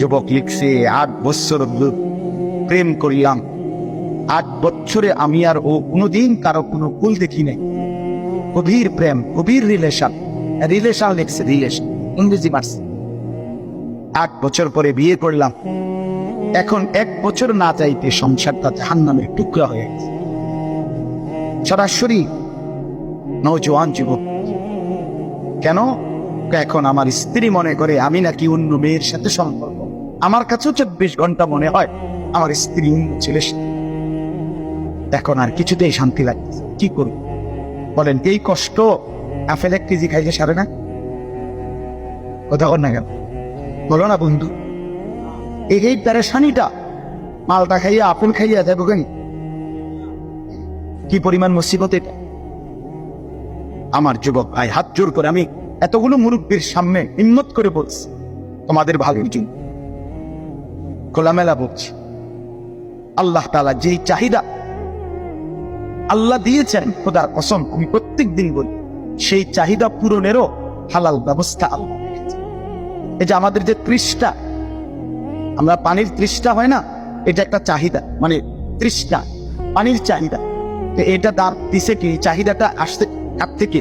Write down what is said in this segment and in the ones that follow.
যুবক লিখছে, আট ধরে প্রেম করিলাম। আট বছরে আমি আর ও কোনোদিন কারও কোনো কুল দেখি নাই। গভীর প্রেম, গভীর রিলেশন রিলেশন লিখছে রিলেশন ইংরেজি মার্স আট বছর পরে বিয়ে করলাম। এখন এক বছর না চাইতে সংসারটা জাহান্নামের টুকরা হয়ে গেছে। সরাসরি নৌজওয়ান যুবক। কেন? এখন আমার স্ত্রী মনে করে আমি নাকি অন্য মেয়ের সাথে সম্পর্ক আমার কাছেও চব্বিশ ঘণ্টা মনে হয় আমার স্ত্রী সাথে এখন আর কিছুতেই শান্তি লাগছে কি করব? বলেন, এই কষ্ট আপেল এক কেজি খাইলে সারে না? কথা না কেন? বলো না বন্ধু। এই প্যারেশানিটা মালটা খাইয়া আপেল খাইয়া যাব কেন? কি পরিমাণ মুসিবত এটা? আমার যুবক ভাই, হাত জোর করে আমি এতগুলো মুরব্বীর সামনে হিম্মত করে বলছি, তোমাদের ভালোর জন্য। খোলামেলা বলছি আল্লাহ তালা যেই চাহিদা আল্লাহ দিয়েছেন, খোদার কসম, আমি প্রত্যেক দিন বলি, সেই চাহিদা পূরণেরও হালাল ব্যবস্থা আল্লাহ এই যে আমাদের যে তৃষ্ণা, আমরা পানির তৃষ্ণা হয় না, এটা একটা চাহিদা মানে তৃষ্ণা, পানির চাহিদা। তো এটা দাঁত দিছে কি চাহিদাটা আসতে কার থেকে?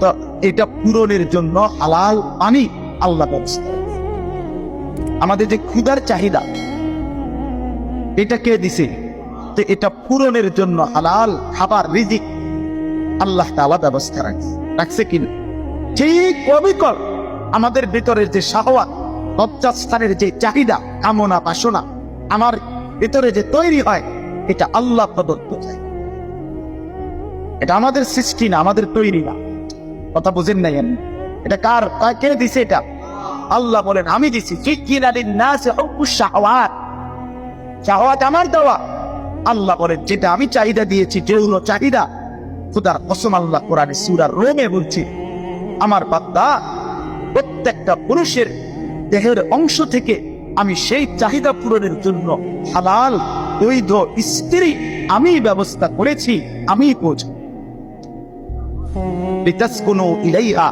তো এটা পূরণের জন্য হালাল পানি আল্লাহ ব্যবস্থা। আমাদের যে ক্ষুধার চাহিদা, এটা কে দিছে? তো এটা পূরণের জন্য হালাল খাবার, রিজিক আল্লাহ তাআলা ব্যবস্থা রাখছে। রাখছে কি না? ঠিক অবিকল আমাদের ভিতরের যে শাহওয়াত, লজ্জাস্থানের যে চাহিদা, কামনা, বাসনা, আমার ভিতরে যে তৈরি হয়, এটা আল্লাহ প্রদত্ত চাই। এটা আমাদের সৃষ্টি না, আমাদের তৈরি না। কথা বুঝেন নাই? এটা কার কে দিছে এটা? আল্লাহ বলেন, আমি দিছি। আমার দেওয়া। আল্লাহ বলেন, যেটা আমি চাহিদা দিয়েছি যেগুলো চাহিদা, খুদার কসম আল্লাহ কোরআনে সূরা রোমে বলছি, আমার বান্দা প্রত্যেকটা পুরুষের দেহের অংশ থেকে আমি সেই চাহিদা পূরণের জন্য হালাল, বৈধ স্ত্রী আমি ব্যবস্থা করেছি, আমি বোঝ লিতাসকুনু ইলাইহা।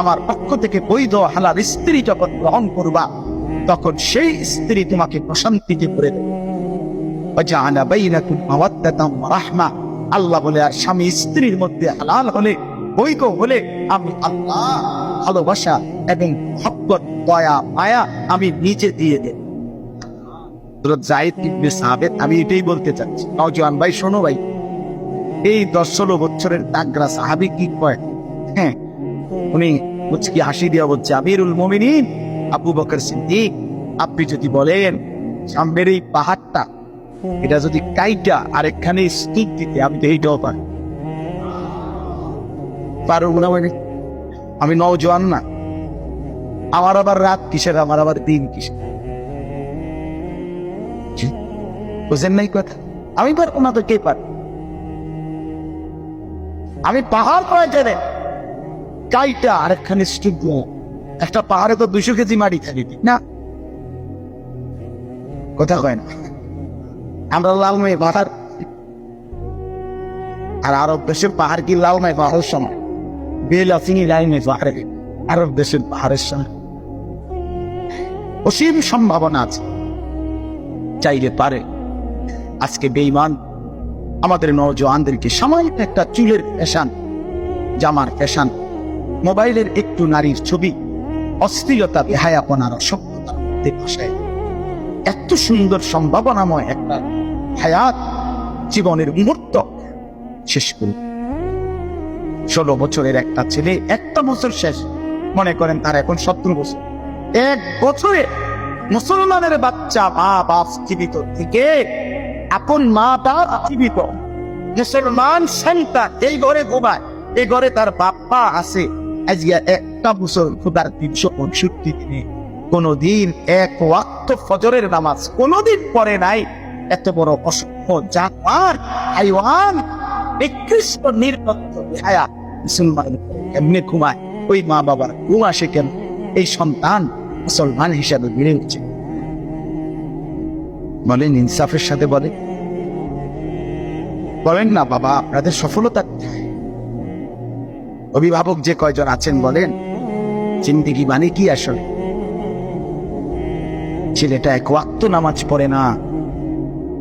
আমার পক্ষ থেকে বৈধ হালাল স্ত্রী যখন গ্রহণ করবা, তখন সেই স্ত্রী তোমাকে প্রশান্তিতে ভরে দেবে। আল্লাহ বলে, আর স্বামী স্ত্রীর মধ্যে হালাল হলে, বৈধ হলে আমি আল্লাহ ভালোবাসা এবং মহব্বত, দয়া, মায়া আমি নিজে দিয়ে দেব। জায়েদ ইবনে আমি এটাই বলতে চাচ্ছি। নওজোয়ান ভাই, শোনো ভাই, এই দশ ষোলো বছরের তাগরা সাহাবি কি কয়? হ্যাঁ উনি মুচকি হাসি দিয়া বলছে, আমিরুল মোমিনিন, আবু বকর সিদ্দিক, আপনি যদি বলেন, সামনের এই পাহাড়টা, এটা যদি কাইটা আরেকখানে স্তূপ দিতে, আমি তো এইটাও পারি। পারব না মানে আমি নওজোয়ান না। আমার আবার রাত কিসের, আমার আবার দিন কিসের? বুঝেন নাই কথা? আমি পারব না তো কে পার আমি পাহাড় কয়েছে রে কাইটা আরেকখানে স্তূপ দেবো। একটা পাহাড়ে তো দুশো কেজি মাটি থাকে। না। কথা কয় না। আমরা লালমাই পাহাড়। আর আরব দেশের পাহাড় কি লালমাই পাহাড়ের সময় বেল আসিনি লাইনে পাহাড়ে। আরব দেশের পাহাড়ের সময় অসীম সম্ভাবনা আছে। চাইলে পারে। আজকে বেইমান আমাদের নজওয়ানদেরকে সামান্য একটা চুলের ফ্যাশন, জামার ফ্যাশন মোবাইলের একটু নারীর ছবি অশ্লীলতা বেহায়াপনার অসভ্যতার মধ্যে ভাসায় এত সুন্দর সম্ভাবনাময় একটা হায়াত জীবনের মুহূর্ত শেষ করি ষোলো বছরের একটা ছেলে একটা বছর শেষ। মনে করেন তার এখন সত্তর বছর। এক বছরে মুসলমানের বাচ্চা মা বাপ জীবিত থেকে আপন মা বাপ জীবিত মুসলমান সন্তান এই ঘরে ঘুমায়। এই ঘরে তার বাপ্পা আছে। আজকে একটা বছর তিনশো পঁয়ষট্টি দিনে, কোনদিন এক ওয়াক্ত ফজরের নামাজ কোনদিন পড়ে নাই। এত বড় অসভ্য জানোয়ার, হাইওয়ান, নিকৃষ্ট মুসলমান ঘুমায়? ওই মা বাবার ঘুম আসে কেন? এই সন্তান মুসলমান হিসাবে বেড়ে উঠছে। বলেন, ইনসাফের সাথে বলে বলেন না বাবা, আপনাদের সফলতা? অভিভাবক যে কয়জন আছেন বলেন? জিন্দিগি মানে কি আসলে? ছেলেটা এক ওয়াক্ত নামাজ পড়ে না।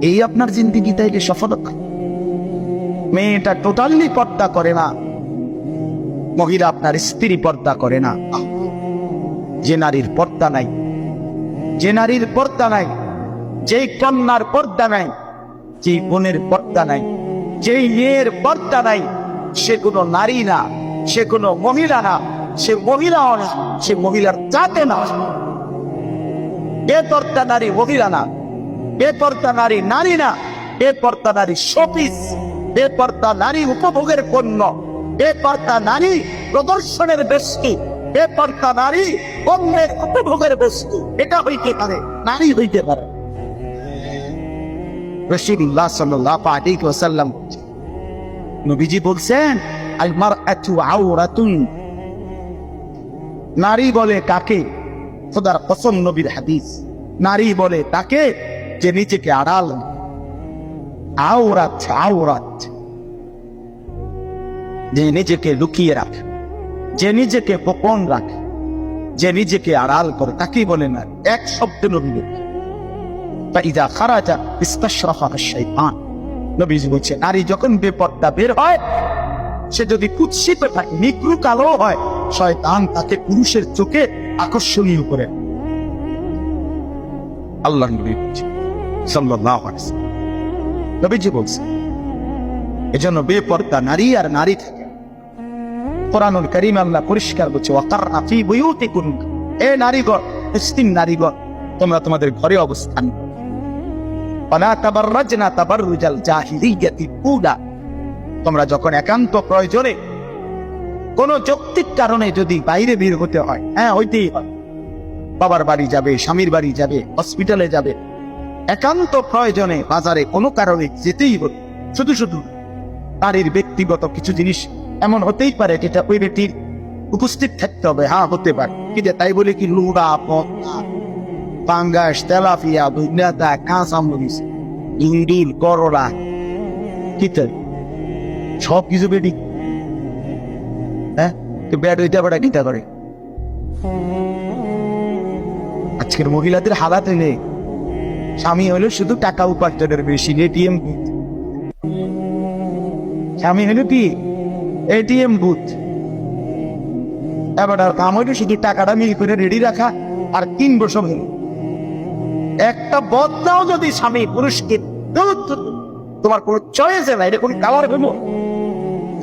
এই আপনার জিন্দিগি তাইলে সফলতা? মেয়েটা টোটালি পর্দা করে না। মহিলা আপনার স্ত্রী পর্দা করে না। যে নারীর পর্দা নাই, যে নারীর পর্দা নাই যেই কন্যার পর্দা নাই যেই বোনের পর্দা নাই যেই মেয়ের পর্দা নাই, সে কোনো নারী না। সে কোনো মহিলা না, সে মহিলাও না সে মহিলার জাতে না। বেপর্দা নারী মহিলা না, বেপর্দা নারী নারী না, বেপর্দা নারী শপিস, বেপর্দা নারী উপভোগের পণ্য, বেপর্দা নারী প্রদর্শনের বস্তু বেপর্দা নারী অন্যের উপভোগের বস্তু এটা হইতে পারে, নারী হইতে পারে। রসিদুল্লাহ সাল্লাহ আলাইহি ওয়াসাল্লাম নবীজি বলছেন নারী বলে কাকে? খোদার কসম নবীর হাদিস। নারী বলে তাকে যে নিজেকে আড়াল। আওরাত আওরাত। যে নিজেকে লুকিয়ে রাখে, যে নিজেকে গোপন রাখে, যে নিজেকে আড়াল করে তাকেই বলে না, এক শব্দে নবী ইদা খারাজা ইস্তাশরাফা শাইতান নবীজি বলছে, নারী যখন বেপর্দা বের হয় সে যদি কুৎসিত থাকে নিগ্রু কালো হয়, শয়তান তাকে পুরুষের চোখে আকর্ষণীয় করে। আল্লাহ বেপর্দা নারী আর নারী থাকে। কোরআনুল করিম আল্লাহ পরিষ্কার বলছে ওয়াকারনা ফি বুয়ুতিকুন। এ মুসলিম তোমরা তোমাদের ঘরে অবস্থান করো। তাবাররাজনা তাবাররুজাল তোমরা যখন একান্ত প্রয়োজনে কোন যৌক্তিক কারণে যদি বাইরে বের হতে হয় হ্যাঁ হইতেই হয় বাবার বাড়ি যাবে, স্বামীর বাড়ি যাবে হসপিটালে যাবে। একান্ত প্রয়োজনে বাজারে কোনো কারণে যেতেই হবে। শুধু শুধু নারীর ব্যক্তিগত কিছু জিনিস এমন হতেই পারে যেটা ওই ব্যক্তির উপস্থিত থাকতে হবে। হ্যাঁ হতে পারে। কিন্তু তাই বলে কি লুড়া পদ্মা পাঙ্গাস, তেলাপিয়া ভুগনাতা কাঁচামরিচ, ইন্ডিল, করলা কিতেন সব কিছু বেডি হ্যাঁ? তো ব্যাড হইতে পারে কিতা করে আজকের মহিলাদের হালাত নেই। স্বামী হলো শুধু টাকা উপার্জনের বেশি এটিএম স্বামী হলো কি? এটিএম বুথ এবার কাম হইল শুধু টাকাটা মিল করে রেডি রাখা আর বছর হলো একটা বদলাও যদি স্বামী পুরুষকে। তোমার কোনো চয়েস নাই, এটা কোন কালার হইব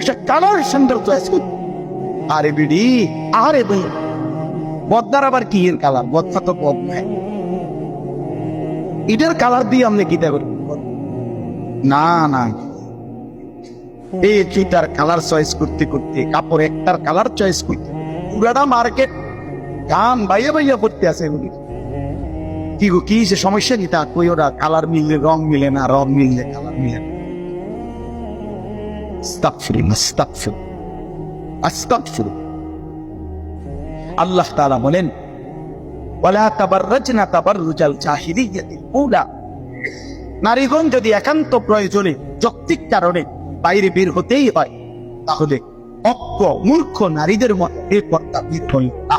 একটা কালার সুন্দর চয়েস আরে বিডি, আরে ভাই বদনার আবার কি এর কালার বদনা তো পদ নাই এটার কালার দিয়ে আপনি কি দেবেন না না। এই চিটার কালার চয়েস করতে করতে কাপড় একটার কালার চয়েস করতে। পুরাটা মার্কেট গান বাইয়া বাইয়া করতে আছে এগুলি। কি কি সমস্যা কি? তা কই ওরা কালার মিললে, রং মিলে না, রং মিললে কালার মিলে। আল্লাহ বলেন নারীগণ যদি একান্ত প্রয়োজনে যৌক্তিক কারণে বাইরে বের হতেই হয়, তাহলে অজ্ঞ, মূর্খ নারীদের মতো বের কর্তা বের না।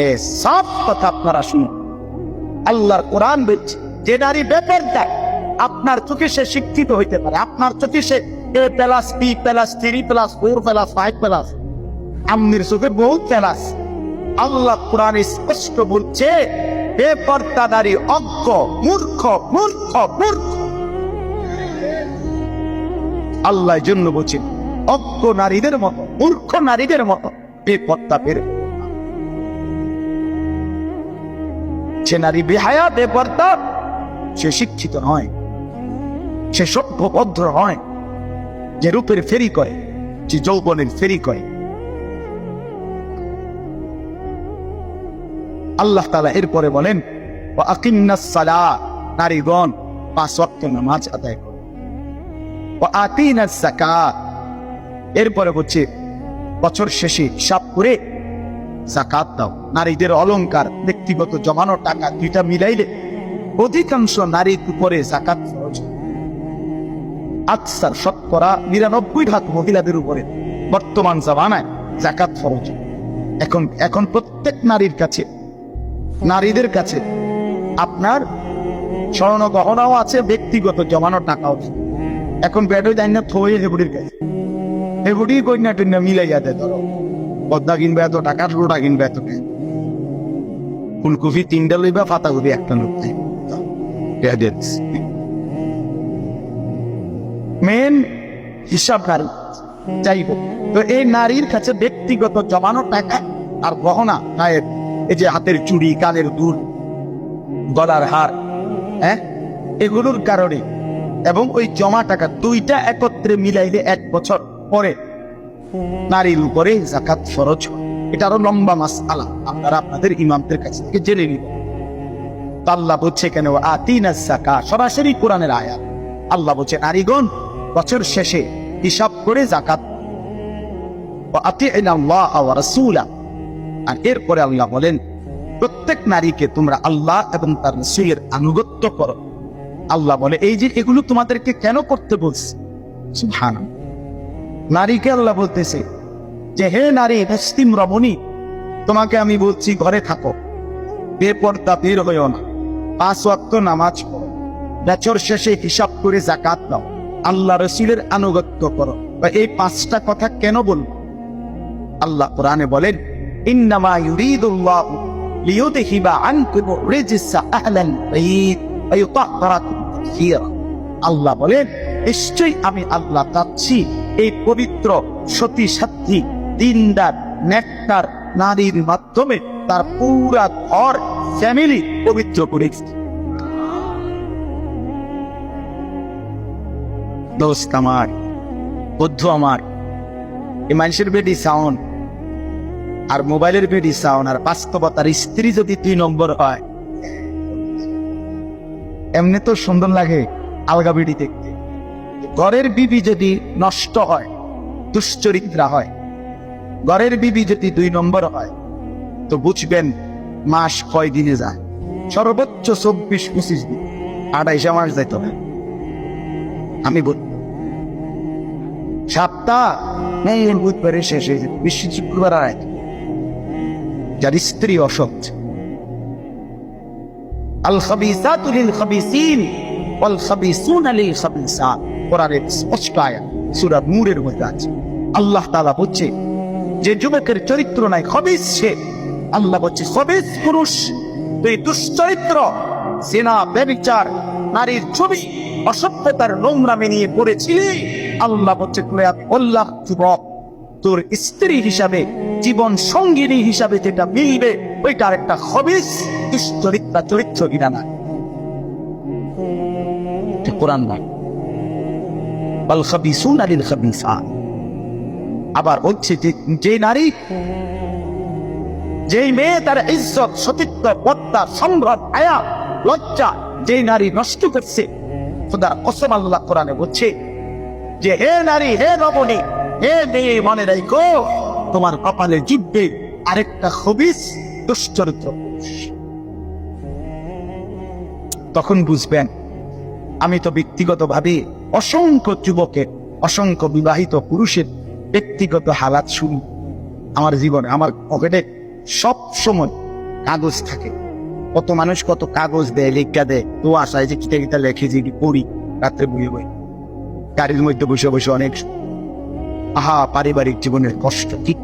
এ সব কথা আপনারা শুনুন। আল্লাহর কোরআন বলছে, যে নারী বেপর দেয়, আপনার চোখে সে শিক্ষিত হইতে পারে। আপনার চোখে সে A plus B plus three plus four plus five plus. আমনির চোখে বহুত প্লাস আল্লাহ কোরআনে স্পষ্ট বলছে বেপর্দা নারী, অজ্ঞ, মূর্খ মূর্খ মূর্খ। আল্লাহ জন্য বলছেন, অজ্ঞ নারীদের মতো, মূর্খ নারীদের মতো বেপর্দা বের সে নারী বেহায়া বেপর্দা সে শিক্ষিত নয়, সে সভ্যভদ্র নয়, যে রূপের ফেরি করে যে যৌবনের ফেরি করে আল্লাহ তালা এরপরে বলেন সালা নারীগণ, পাঁচ ওয়াক্ত নামাজ আদায় করে। যাকাত এরপরে হচ্ছে বছর শেষে হিসাব করে জাকাত দাও। নারীদের অলংকার, ব্যক্তিগত জমানো টাকা দুইটা মিলাইলে অধিকাংশ নারীর উপরে জাকাত শতকরা নিরানব্বই ভাগ মহিলাদের উপরে বর্তমান জামানায় জাকাত ফরজ এখন এখন প্রত্যেক নারীর কাছে, নারীদের কাছে আপনার স্বর্ণ গহনাও আছে, ব্যক্তিগত জমানো টাকাও এখন ব্যাটও যাই না থয়ে হেবুড়ির কাছে। হেবুড়ি কন্যা টন্যা মিলাইয়া দেয় ধরো। পদ্মা কিনবে এত টাকা কিনবে এত ফুলকপি তিনটা লইবা, পাতাকপি একটা লোক মেন হিসাব নারী যাই হোক তো এই নারীর কাছে ব্যক্তিগত জমানো টাকা আর গহনা, গায়ের, এই যে হাতের চুড়ি, কানের দুল, গলার হার হ্যাঁ? এগুলোর কারণে। এবং ওই জমা টাকা দুইটা একত্রে মিলাইলে এক বছর পরে নারীর উপরে জাকাত ফরজ হয়। এটা আরও লম্বা মাস আলা আপনারা আপনাদের ইমামদের কাছ থেকে জেনে নিন। আল্লাহ বলছে কেন আতিনা জাকা সরাসরি কোরআনের আয়াত। আল্লাহ বলছে, নারীগণ, বছর শেষে হিসাব করে জাকাত আর এরপরে আল্লাহ বলেন, প্রত্যেক নারীকে তোমরা আল্লাহ এবং তার রসুলের আনুগত্য করো। আল্লাহ বলে, এই যে এগুলো তোমাদেরকে কেন করতে বলছে? সুবহানাল্লাহ। নারীকে আল্লাহ বলতেছে যে, হে নারী মুসলিম রমণী। তোমাকে আমি বলছি, ঘরে থাকো। বেপর্দা, বের হইও না। পাঁচ ওয়াক্ত নামাজ পড়ো। শেষে হিসাব করে জাকাত দাও আল্লাহ রসুলের আনুগত্য করো। বা এই পাঁচটা কথা কেন বলব? আল্লাহ কোরআনে বলেন, ইন্নামা ইউরিদুল্লাহু লিয়ুদহিবা আনকুম রিজসা আহলাল বাইত ওয়া আল্লাহ বলেন নিশ্চয়ই আমি আল্লাহ চাচ্ছি এই পবিত্র সতী সাধ্যী দিনদার নেকটার নারীর মাধ্যমে তার পুরা ঘর ফ্যামিলি পবিত্র করে দোস্ত আমার, বন্ধু আমার, এই মানুষের বেডি সাউন্ড আর মোবাইলের বেডি সাউন্ড আর বাস্তবতার স্ত্রী যদি দুই নম্বর হয়, এমনি তো সুন্দর লাগে আলগা বিড়ি দেখতে। ঘরের বিবি যদি নষ্ট হয়, দুশ্চরিত্রা হয়, ঘরের বিবি যদি দুই নম্বর হয়, তো বুঝবেন মাস কয় দিনে যায়? সর্বোচ্চ চব্বিশ, পঁচিশ দিন, আড়াইশো মাস যাইতে আমি বল সপ্তাহ শেষ হয়ে বিশ্ব শুক্রবার যার স্ত্রী অসৎ। আল খাবিসাতু লিল খাবিসিন ওয়াল খাবিসুনা লিল খাবিসাত কোরআনের স্পষ্ট আয়াত সূরা নূরের মধ্যে আছে। আল্লাহ তাআলা বলছে, যে যুবকের চরিত্র নাই খবিস সে। আল্লাহ বলছে খবিস পুরুষ, তুই দুশ্চরিত্র, সেনা ব্যবিচার নারীর ছবি, অসভ্যতার নোংরামে নিয়ে পড়েছিলি? আল্লাহ বলছে আল্লাহ যুবক, তোর স্ত্রী হিসাবে, জীবন সঙ্গিনী হিসাবে যেটা মিলবে ওইটার একটা খবিস দুশ্চরিত্রা চরিত্র কিনা না কোরআন না আবার হচ্ছে যে নারী, যেই মেয়ে তার ইজ্জত, সতীত্ব পদ্মা সম্ভ্রম আয়া লজ্জা নারী নষ্ট করছে, খোদা কসম আল্লাহ কোরআনে বলছে যে, হে নারী, হে রমণী হে মেয়ে, মনে রাখো, তোমার কপালে জিব্বে আরেকটা খবিস দুশ্চরিত্র। তখন বুঝবেন, আমি তো ব্যক্তিগতভাবে অসংখ্য যুবকের অসংখ্য বিবাহিত পুরুষের ব্যক্তিগত হালাত শুনি। আমার জীবনে, আমার পকেটে সব সময় কাগজ থাকে। কত মানুষ কত কাগজ দেয়, লেখা দেয়। তো আশায় যে কিতা কিতা লেখে যে পড়ি, রাত্রে বইয়ে বই। গাড়ির মধ্যে বসে বসে অনেক আহা, পারিবারিক জীবনের কষ্ট, ঠিক